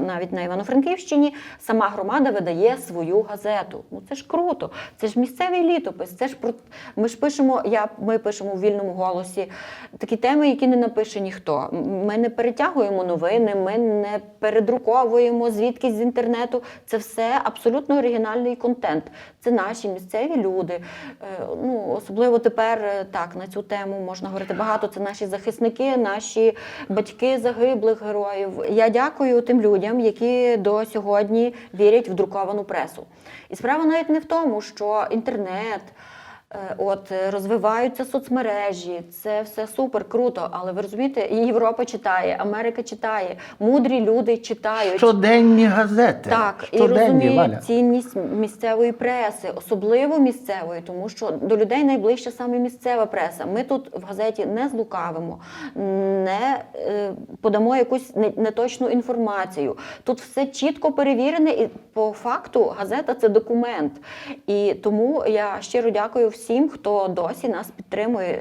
Навіть на Івано-Франківщині сама громада видає свою газету. Ну це ж круто. Це ж місцевий літопис. Це ж про ми ж пишемо. Я ми пишемо у вільному голосі такі теми, які не напише ніхто. Ми не перетягуємо новини, ми не передруковуємо звідкись з інтернету. Це все абсолютно оригінальний контент. Це наші місцеві люди. Е, Ну особливо тепер е, так на цю тему можна говорити багато. Це наші захисники, наші батьки загиблих героїв. Я дякую тим людям, які до сьогодні вірять в друковану пресу. І справа навіть не в тому, що інтернет. Е, От е, розвиваються соцмережі, це все супер круто. Але ви розумієте, і Європа читає, Америка читає, мудрі люди читають. Щоденні газети. Так, і Щоденні, розуміють Валя. цінність місцевої преси, особливо місцевої, тому що до людей найближча саме місцева преса. Ми тут в газеті не злукавимо, не е, подамо якусь не- неточну інформацію. Тут все чітко перевірене, і по факту газета це документ. І тому я щиро дякую всім, хто досі нас підтримує.